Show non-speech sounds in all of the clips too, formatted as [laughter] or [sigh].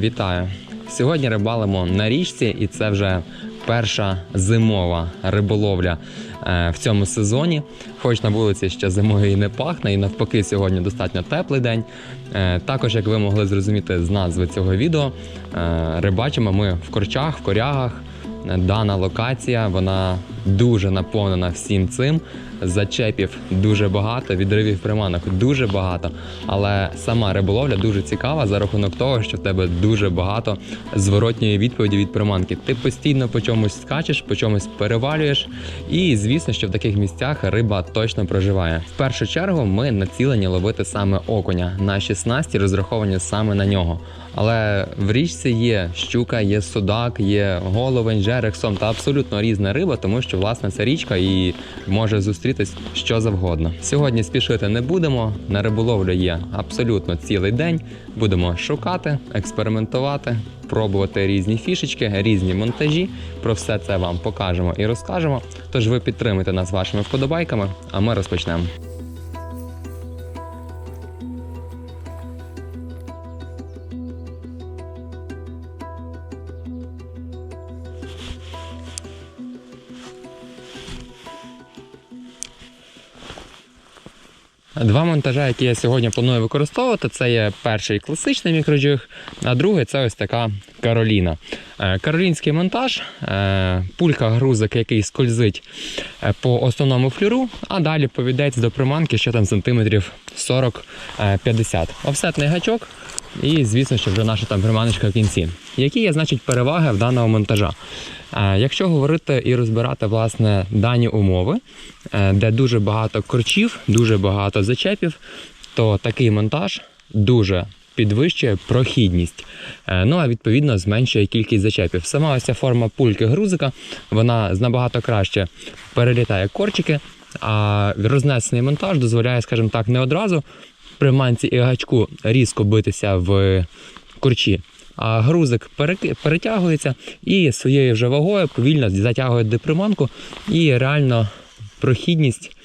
Вітаю! Сьогодні рибалимо на річці, і це вже перша зимова риболовля е, в цьому сезоні. Хоч на вулиці ще зимою і не пахне, і навпаки, сьогодні достатньо теплий день. Е, Також, як ви могли зрозуміти з назви цього відео, е, рибачимо ми в корчах, в корягах. Дана локація вона дуже наповнена всім цим. Зачепів дуже багато, відривів приманок дуже багато. Але сама риболовля дуже цікава за рахунок того, що в тебе дуже багато зворотньої відповіді від приманки. Ти постійно по чомусь скачеш, по чомусь перевалюєш. І звісно, що в таких місцях риба точно проживає. В першу чергу ми націлені ловити саме окуня. Наші снасті розраховані саме на нього. Але в річці є щука, є судак, є головень, жерех, сом та абсолютно різна риба, тому що власне це річка і може зустрітись що завгодно. Сьогодні спішити не будемо. На риболовлю є абсолютно цілий день. Будемо шукати, експериментувати, пробувати різні фішечки, різні монтажі. Про все це вам покажемо і розкажемо. Тож ви підтримуйте нас вашими вподобайками, а ми розпочнемо. Два монтажа, які я сьогодні планую використовувати, це є перший класичний мікроджиг, а другий це ось така Кароліна. Е, Каролінський монтаж, е, пулька грузик, який скользить е, по основному флюру, а далі повідець до приманки, що там сантиметрів 40-50. Офсетний гачок. І, звісно, що вже наша там приманочка в кінці. Які є, значить, переваги в даного монтажа? Якщо говорити і розбирати власне дані умови, е, де дуже багато корчів, дуже багато зачепів, то такий монтаж дуже підвищує прохідність. Е, Ну а відповідно зменшує кількість зачепів. Сама ось ця форма пульки грузика, вона набагато краще перелітає корчики, а рознесений монтаж дозволяє, скажімо так, не одразу при манці і гачку різко битися в курчі. А грузик перетягується і своєю вже вагою повільно затягує деприманку, і реально прохідність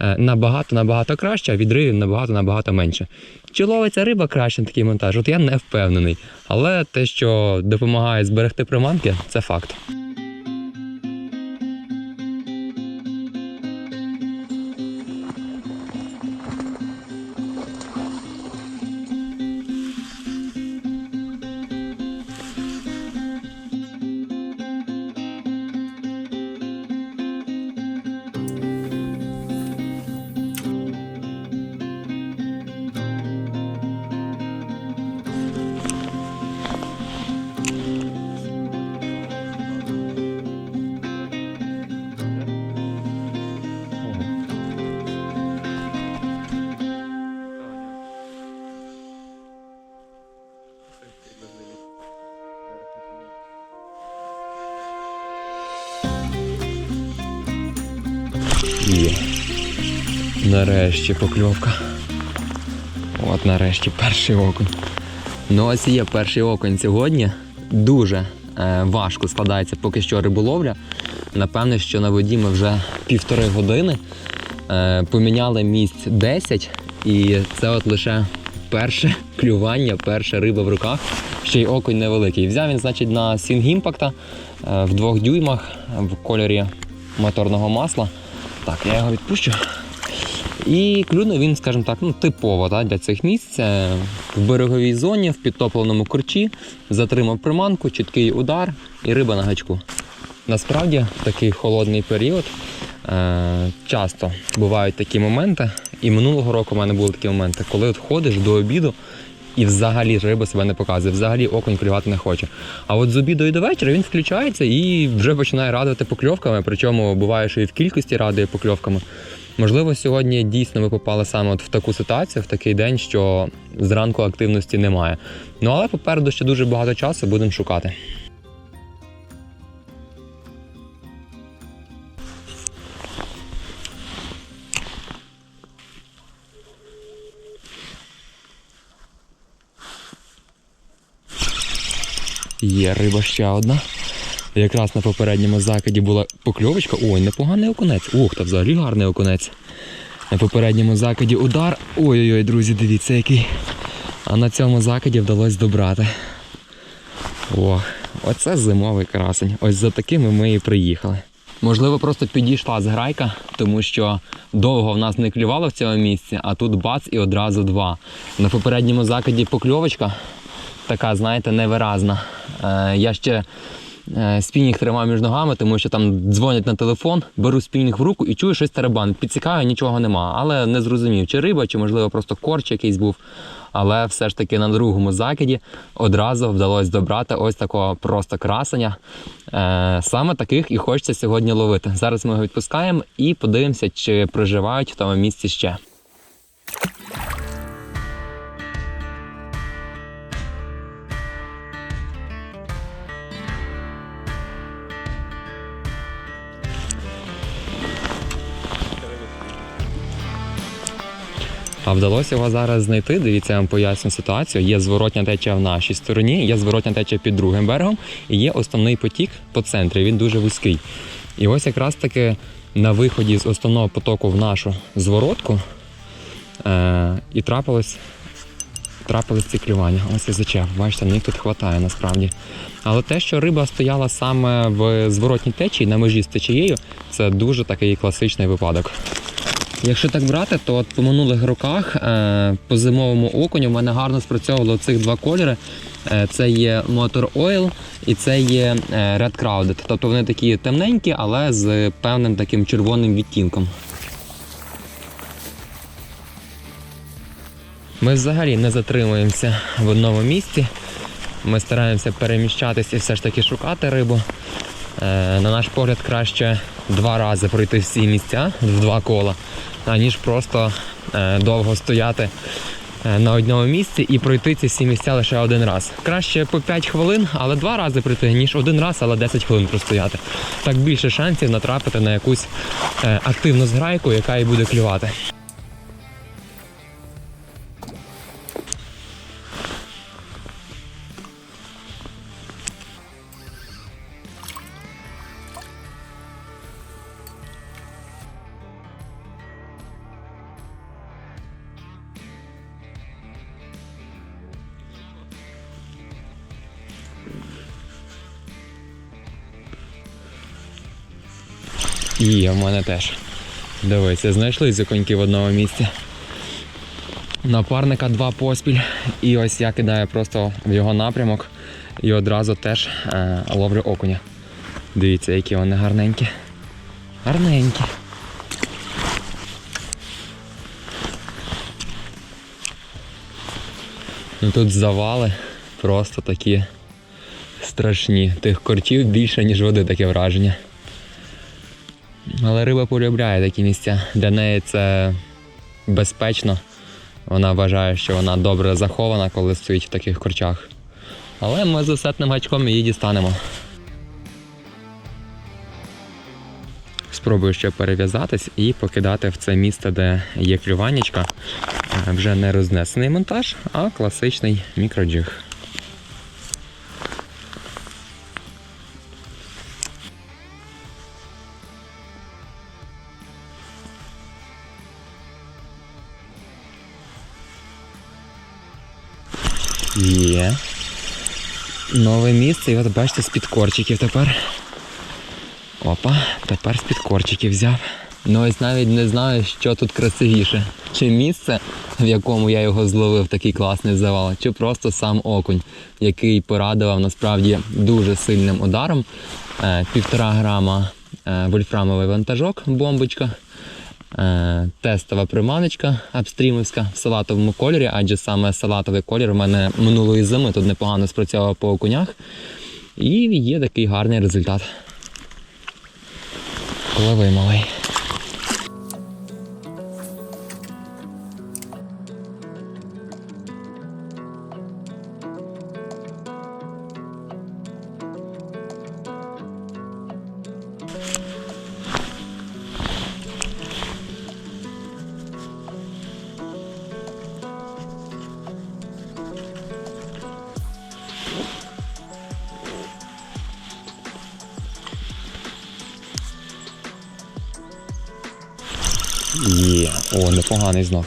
е, набагато набагато краща, а відривів набагато набагато менше. Чи ловиться риба краще на такий монтаж? От я не впевнений. Але те, що допомагає зберегти приманки, це факт. Нарешті покльовка. От нарешті перший окунь. Ну ось є перший окунь сьогодні. Дуже е, важко складається поки що риболовля. Напевне, що на воді ми вже півтори години. Е, поміняли місць 10, і це от лише перше клювання, перша риба в руках. Ще й окунь невеликий. Взяв він, значить, на Swing Impact е, в двох дюймах в кольорі моторного масла. Так, я його відпущу. І клюнув він, скажімо так, ну, типово так, для цих місць. В береговій зоні, в підтопленому корчі, затримав приманку, чіткий удар і риба на гачку. Насправді, в такий холодний період е- часто бувають такі моменти. І минулого року в мене були такі моменти, коли от ходиш до обіду і взагалі риба себе не показує, взагалі окунь клювати не хоче. А от з обіду і до вечора він включається і вже починає радувати покльовками, причому буває, що і в кількості радує покльовками. Можливо, сьогодні дійсно ми попали саме от в таку ситуацію, в такий день, що зранку активності немає. Ну але попереду ще дуже багато часу будемо шукати. Є риба ще одна. Якраз на попередньому закиді була покльовочка. Ой, непоганий окунець. Ух, та взагалі гарний окунець. На попередньому закиді удар. Ой-ой-ой, друзі, дивіться який. А на цьому закиді вдалося добрати. О, оце зимовий красень. Ось за такими ми і приїхали. Можливо, просто підійшла зграйка, тому що довго в нас не клювало в цьому місці, а тут бац і одразу два. На попередньому закиді покльовочка така, знаєте, невиразна. Е, я ще е, спінінг тримав між ногами, тому що там дзвонять на телефон, беру спінінг в руку і чую щось тарабан. Підсікаю, нічого нема. Але не зрозумів, чи риба, чи можливо просто корч якийсь був. Але все ж таки на другому закиді одразу вдалося добрати ось такого просто красення. Е, саме таких і хочеться сьогодні ловити. Зараз ми його відпускаємо і подивимося, чи проживають в тому місці ще. А вдалося його зараз знайти. Дивіться, я вам поясню ситуацію. Є зворотня течія в нашій стороні, є зворотня течія під другим берегом, і є основний потік по центрі. Він дуже вузький. І ось якраз таки на виході з основного потоку в нашу зворотку е- і трапилось. Трапились ці клювання. Ось і зачеп. Бачите, їх тут хватає насправді. Але те, що риба стояла саме в зворотній течії на межі з течією, це дуже такий класичний випадок. Якщо так брати, то от по минулих роках е, по зимовому окуню в мене гарно спрацьовувало цих два кольори. Е, це є Motor Oil і це є е, Red Crowded. Тобто вони такі темненькі, але з певним таким червоним відтінком. Ми взагалі не затримуємося в одному місці. Ми стараємося переміщатися і все ж таки шукати рибу. На наш погляд, краще два рази пройти всі місця в два кола, аніж просто е, довго стояти е, на одному місці і пройти ці всі місця лише один раз. Краще по 5 хвилин, але два рази пройти, ніж один раз, але 10 хвилин простояти. Так більше шансів натрапити на якусь е, активну зграйку, яка і буде клювати. В мене теж. Дивися, знайшли зіконьки в одному місці. Напарника два поспіль. І ось я кидаю просто в його напрямок і одразу теж е, ловлю окуня. Дивіться, які вони гарненькі. Гарненькі. Ну тут завали просто такі страшні. Тих кортів більше, ніж води, таке враження. Але риба полюбляє такі місця. Для неї це безпечно. Вона вважає, що вона добре захована, коли стоїть в таких корчах. Але ми з осетним гачком її дістанемо. Спробую ще перев'язатись і покидати в це місце, де є клюванічка. Е, Вже не рознесений монтаж, а класичний мікроджиг. Нове місце, і от бачите, з-під корчиків тепер. Опа, тепер з-під корчиків взяв. Ну ось навіть не знаю, що тут красивіше. Чи місце, в якому я його зловив, такий класний завал, чи просто сам окунь, який порадував насправді дуже сильним ударом. Е, Півтора грама е, вольфрамовий вантажок, бомбочка. Е, тестова приманочка абстрімовська в салатовому кольорі, адже саме салатовий колір у мене минулої зими тут непогано спрацьовував по окунях. І є такий гарний результат. Лови малий. О, непоганий знов.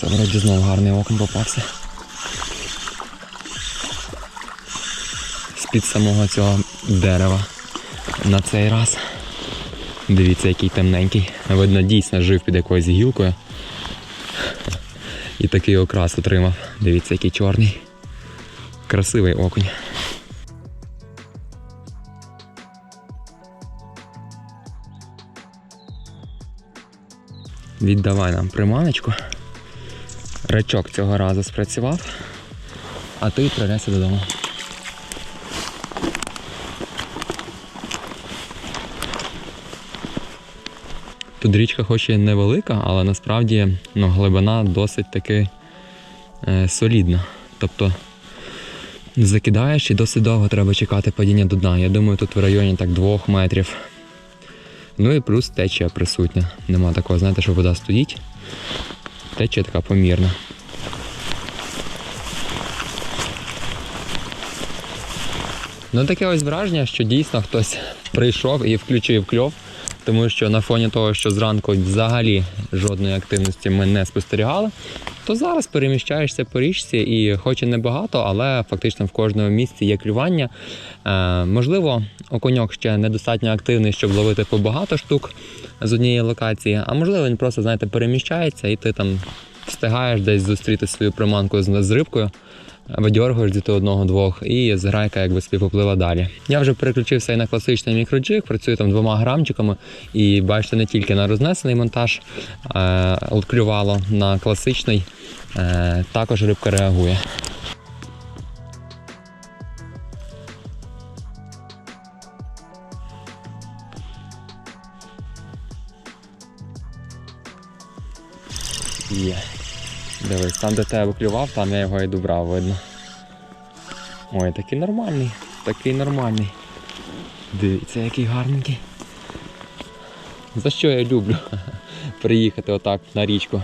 Це вроді знов гарний окунь попався. з-під самого цього дерева. На цей раз. Дивіться, який темненький. Видно, дійсно жив під якоюсь гілкою. І такий окрас отримав. Дивіться, який чорний. Красивий окунь. Віддавай нам приманочку. Рачок цього разу спрацював, а ти відправляйся додому. Тут річка хоч і невелика, але насправді ну, глибина досить таки е, солідна. Тобто закидаєш і досить довго треба чекати падіння до дна. Я думаю, тут в районі так двох метрів. Ну і плюс течія присутня. Нема такого, знаєте, що вода стоїть. Течія така помірна. Ну таке ось враження, що дійсно хтось прийшов і включив кльов, тому що на фоні того, що зранку взагалі жодної активності ми не спостерігали, то зараз переміщаєшся по річці і хоч і небагато, але фактично в кожному місці є клювання. Е, можливо, окуньок ще недостатньо активний, щоб ловити по багато штук з однієї локації, а можливо, він просто, знаєте, переміщається і ти там встигаєш десь зустріти свою приманку з рибкою. Видьоргуєш діти одного-двох і зграйка якби собі далі. Я вже переключився і на класичний мікроджиг, працюю там двома грамчиками, і бачите, не тільки на рознесений монтаж е, клювало на класичний, е, також рибка реагує. Є. Дивись, там, де тебе клював, там я його і добрав, видно. Ой, такий нормальний, такий нормальний. Дивіться, який гарненький. За що я люблю [laughs] приїхати отак на річку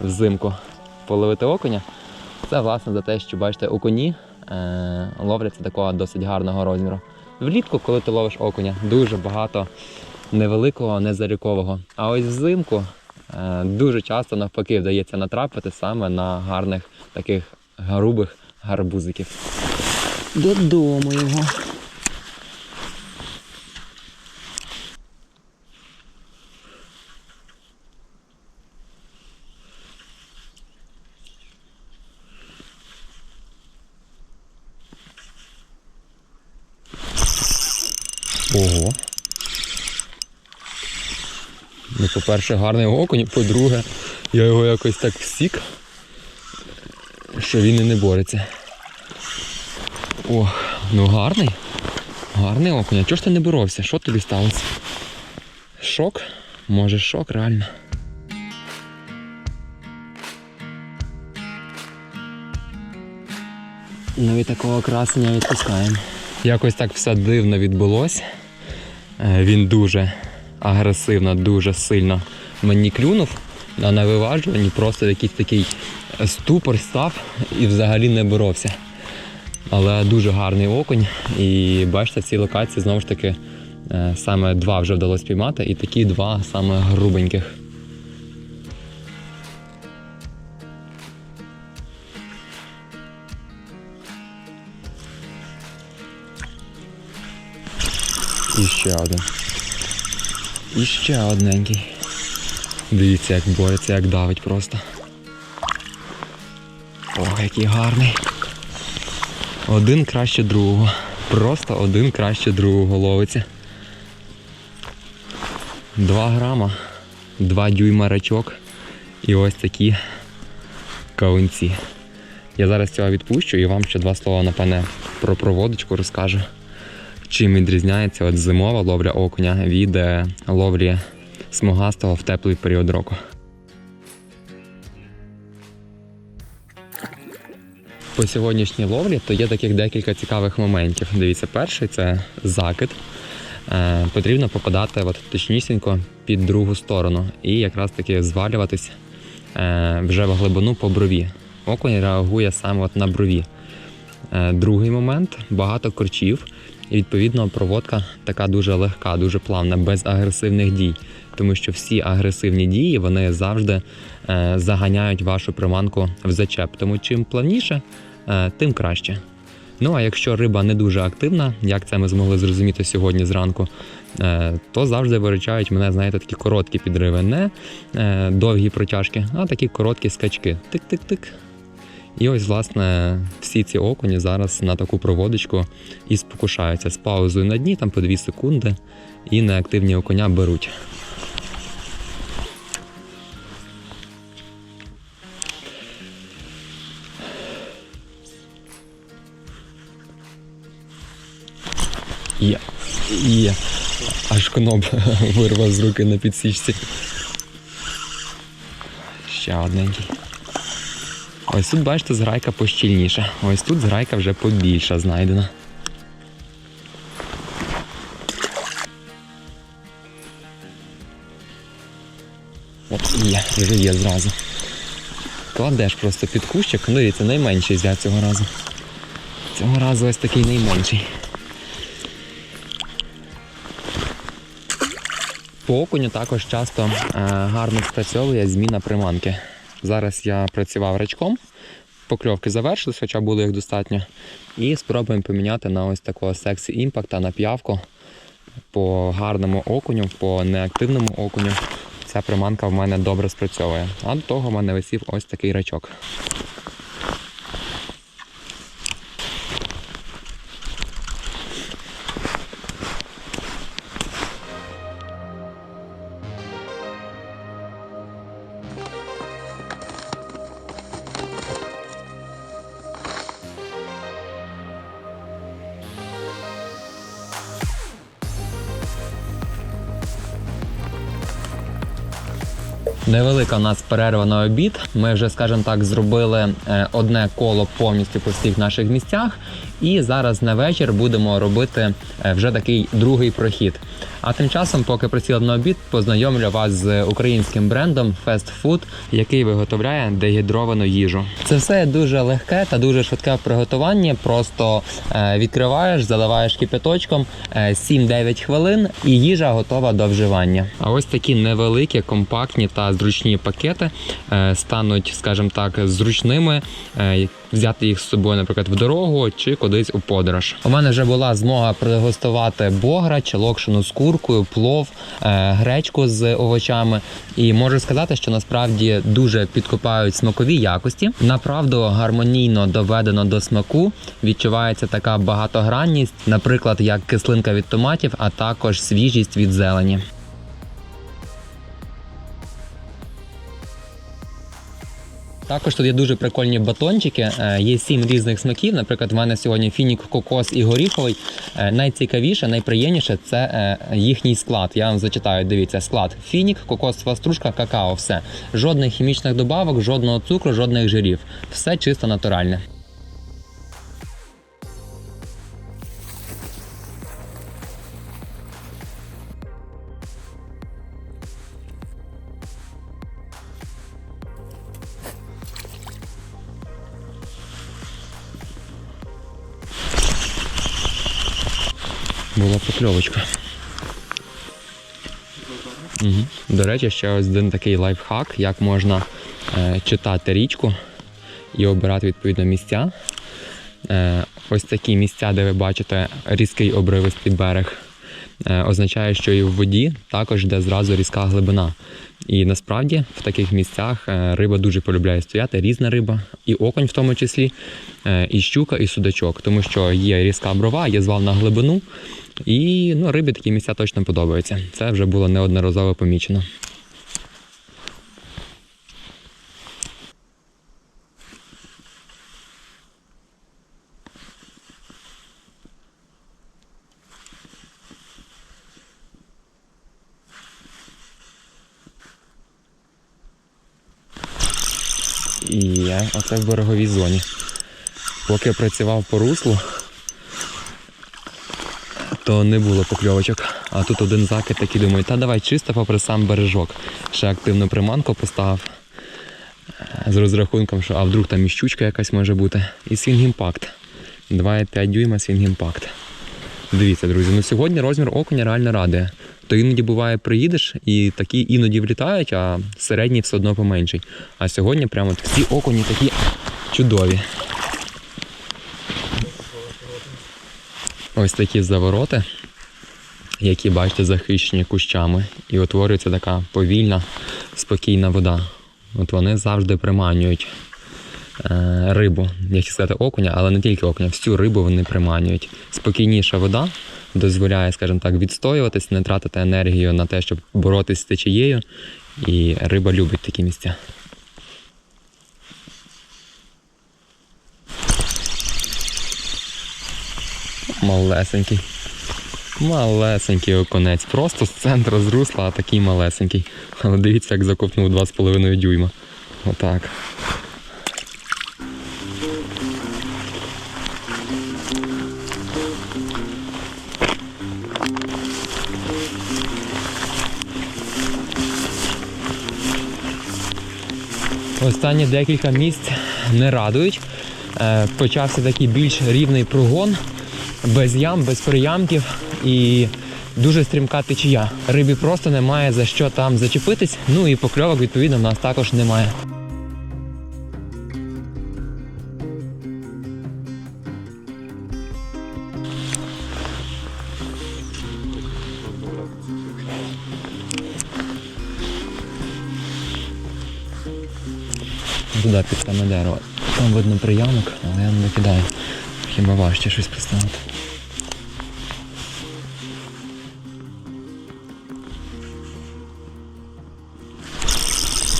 взимку половити окуня. Це власне за те, що бачите, окуні е- ловляться такого досить гарного розміру. Влітку, коли ти ловиш окуня, дуже багато невеликого, незарікового. А ось взимку Дуже часто навпаки вдається натрапити саме на гарних таких грубих гарбузиків. Додому його. Ого. Ну, по-перше, гарний окунь, по-друге, я його якось так всік, що він і не бореться. Ох, ну гарний. Гарний окунь. А чого ж ти не боровся? Що тобі сталося? Шок? Може шок, реально. Ну і такого красення відпускаємо. Якось так все дивно відбулося. Е, Він дуже агресивно, дуже сильно мені клюнув, на виважуванні просто якийсь такий ступор став і взагалі не боровся. Але дуже гарний окунь. І бачите, в цій локації знову ж таки е, саме два вже вдалося піймати, і такі два саме грубеньких. І ще один. І ще одненький. Дивіться, як бореться, як давить просто. Ох, який гарний. Один краще другого. Просто один краще другого ловиться. Два грама, два дюйма рачок і ось такі кавунці. Я зараз цього відпущу і вам ще два слова напевне про проводочку розкажу. Чим відрізняється от зимова ловля окуня від е, ловлі смугастого в теплий період року. По сьогоднішній ловлі то є таких декілька цікавих моментів. Дивіться, перший це закид. Е, потрібно попадати от, точнісінько під другу сторону і якраз таки звалюватись е, вже в глибину по брові. Окунь реагує саме от на брові. Е, другий момент багато корчів, і відповідно проводка така дуже легка, дуже плавна, без агресивних дій. Тому що всі агресивні дії вони завжди е, заганяють вашу приманку в зачеп. Тому чим плавніше, е, тим краще. Ну а якщо риба не дуже активна, як це ми змогли зрозуміти сьогодні зранку, е, то завжди виручають мене, знаєте, такі короткі підриви, не довгі протяжки, а такі короткі скачки. Тик-тик-тик. І ось, власне, всі ці окуні зараз на таку проводочку і спокушаються з паузою на дні, там по 2 секунди, і неактивні окуня беруть. Є. Є. Аж кноп [laughs] вирвав з руки на підсічці. Ще одненький. Ось тут, бачите, зграйка пощільніша. Ось тут зграйка вже побільша знайдена. Оп, є, вже є зразу. Кладеш просто під кущик, ну і це найменший взяв цього разу. Цього разу ось такий найменший. По окуню також часто е, гарно спрацьовує зміна приманки. Зараз я працював рачком, покльовки завершились, хоча було їх достатньо. І спробуємо поміняти на ось такого сексі імпакта на п'явку по гарному окуню, по неактивному окуню. Ця приманка в мене добре спрацьовує. А до того в мене висів ось такий рачок. Невелика у нас перерва на обід. Ми вже, скажімо так, зробили е, одне коло повністю по всіх наших місцях. І зараз на вечір будемо робити е, вже такий другий прохід. А тим часом, поки присіли на обід, познайомлю вас з українським брендом Fast Food, який виготовляє дегідровану їжу. Це все дуже легке та дуже швидке в приготуванні. Просто е, відкриваєш, заливаєш кипяточком е, 7-9 хвилин, і їжа готова до вживання. А ось такі невеликі, компактні та зручні пакети е, стануть, скажімо так, зручними. Взяти їх з собою, наприклад, в дорогу чи кудись у подорож. У мене вже була змога пригостувати бограч, локшину з куркою, плов, е, гречку з овочами. І можу сказати, що насправді дуже підкопають смакові якості. Направду гармонійно доведено до смаку. Відчувається така багатогранність, наприклад, як кислинка від томатів, а також свіжість від зелені. Також тут є дуже прикольні батончики. Е, Є сім різних смаків. Наприклад, в мене сьогодні фінік, кокос і горіховий. Е, Найцікавіше, найприємніше це е, їхній склад. Я вам зачитаю. Дивіться, склад: фінік, кокосова стружка, какао. Все. Жодних хімічних добавок, жодного цукру, жодних жирів. Все чисто натуральне. Покльовочка. Угу. До речі, ще один такий лайфхак, як можна е, читати річку і обирати відповідно місця. Е, ось такі місця, де ви бачите різкий обривистий берег, е, означає, що і в воді також йде зразу різка глибина. І насправді в таких місцях е, риба дуже полюбляє стояти, різна риба, і окунь в тому числі, е, і щука, і судачок, тому що є різка брова, є звал на глибину, і ну, рибі такі місця точно подобаються. Це вже було неодноразово помічено. І оце в береговій зоні. Поки працював по руслу, то не було покльовочок. А тут один закид такий думаю, та давай чисто попри сам бережок. Ще активну приманку поставив. Е, З розрахунком, що а вдруг там і щучка якась може бути. І свінг імпакт. 2,5 дюйма свінг імпакт. Дивіться, друзі, ну сьогодні розмір окуня реально радує. То іноді буває, приїдеш і такі іноді влітають, а середній все одно поменший. А сьогодні прямо всі окуні такі чудові. Ось такі завороти, які бачите захищені кущами, і утворюється така повільна, спокійна вода. От вони завжди приманюють е, рибу, як сказати, окуня, але не тільки окуня, всю рибу вони приманюють. Спокійніша вода дозволяє, скажімо так, відстоюватись, не тратити енергію на те, щоб боротись з течією. І риба любить такі місця. Малесенький. Малесенький оконець. Просто з центру з русла, а такий малесенький. Але дивіться, як закопнув 2,5 дюйма. Отак. Останні декілька місць не радують. Е, Почався такий більш рівний прогон, без ям, без приямків і дуже стрімка течія. Рибі просто немає за що там зачепитись. Ну і покльовок, відповідно, в нас також немає. Туди під саме дерево. Там видно приямок, але я не кидаю. Хіба важче щось поставити.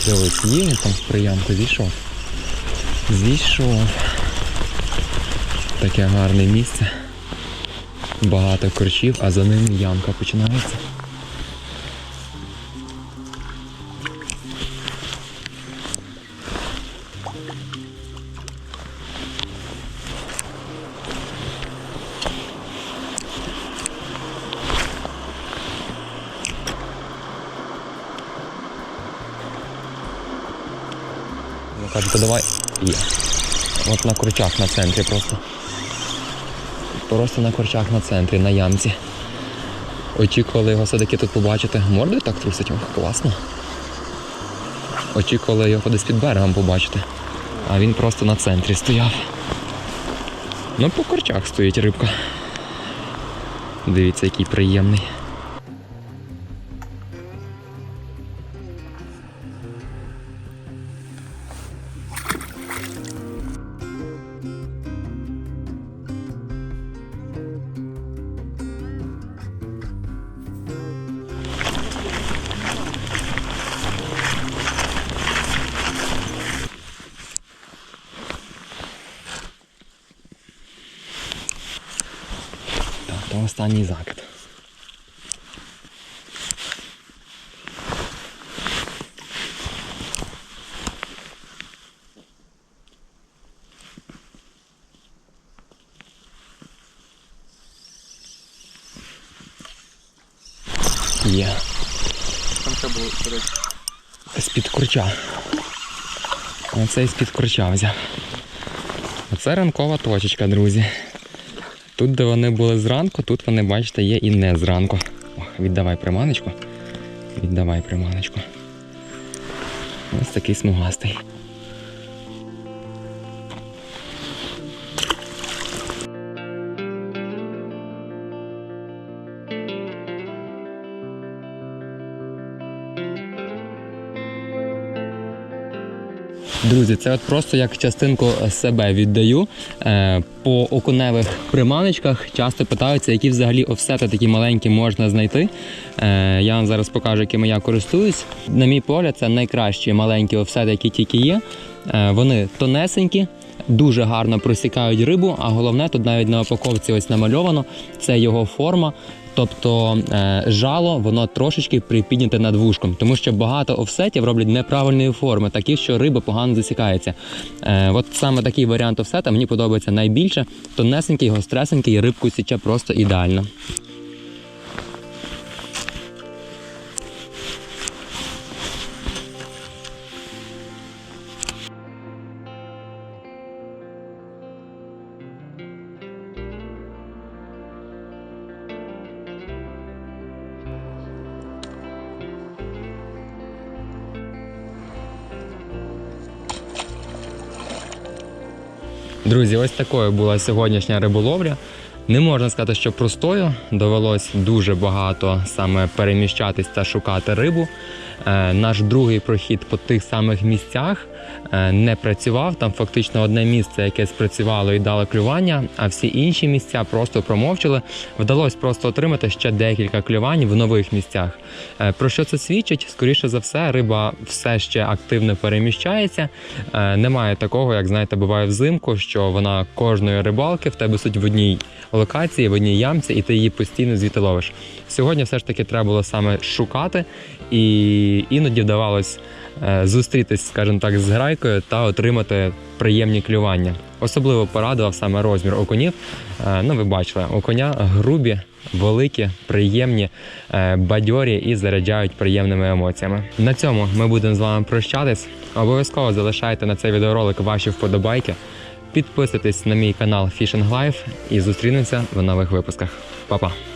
Дивись, є він там з приямку зійшов. Зійшов. Таке гарне місце. Багато корчів, а за ним ямка починається. Ну давай. Є. От на корчах на центрі просто. Просто на корчах на центрі, на ямці. Очікували його все-таки тут побачити. Мордою так трусить, ох, класно. Очікували його десь під берегом побачити. А він просто на центрі стояв. Ну, по корчах стоїть рибка. Дивіться, який приємний. З-під курча. Оцей з-під курча взяв. Оце ранкова точечка, друзі. Тут, де вони були зранку, тут вони, бачите, є і не зранку. Ох, віддавай приманочку. Віддавай приманочку. Ось такий смугастий. Друзі, це от просто як частинку себе віддаю. Е, По окуневих приманочках часто питаються, які взагалі офсети такі маленькі можна знайти. Е, Я вам зараз покажу, якими я користуюсь. На мій погляд, це найкращі маленькі офсети, які тільки є. Е, Вони тонесенькі. Дуже гарно просікають рибу, а головне тут навіть на упаковці ось намальовано. Це його форма. Тобто е, жало воно трошечки припідняте над вушком, тому що багато офсетів роблять неправильної форми, такі, що риба погано засікається. Е, от саме такий варіант офсета мені подобається найбільше. Тонесенький, гостресенький, рибку січе просто ідеально. Друзі, ось такою була сьогоднішня риболовля. Не можна сказати, що простою довелось дуже багато саме переміщатись та шукати рибу. Е, Наш другий прохід по тих самих місцях не працював. Там фактично одне місце, яке спрацювало і дало клювання, а всі інші місця просто промовчали. Вдалося просто отримати ще декілька клювань в нових місцях. Е, Про що це свідчить? Скоріше за все, риба все ще активно переміщається. Е, Немає такого, як знаєте, буває взимку, що вона кожної рибалки в тебе суть в одній локації, в одній ямці, і ти її постійно звідти ловиш. Сьогодні все ж таки треба було саме шукати, і іноді вдавалось е, зустрітись, скажімо так, з грайкою та отримати приємні клювання. Особливо порадував саме розмір окунів. Е, Ну, ви бачили, окуня грубі, великі, приємні, е, бадьорі і заряджають приємними емоціями. На цьому ми будемо з вами прощатись. Обов'язково залишайте на цей відеоролик ваші вподобайки. Підписуйтесь на мій канал Fishing Life і зустрінемося в нових випусках. Па-па!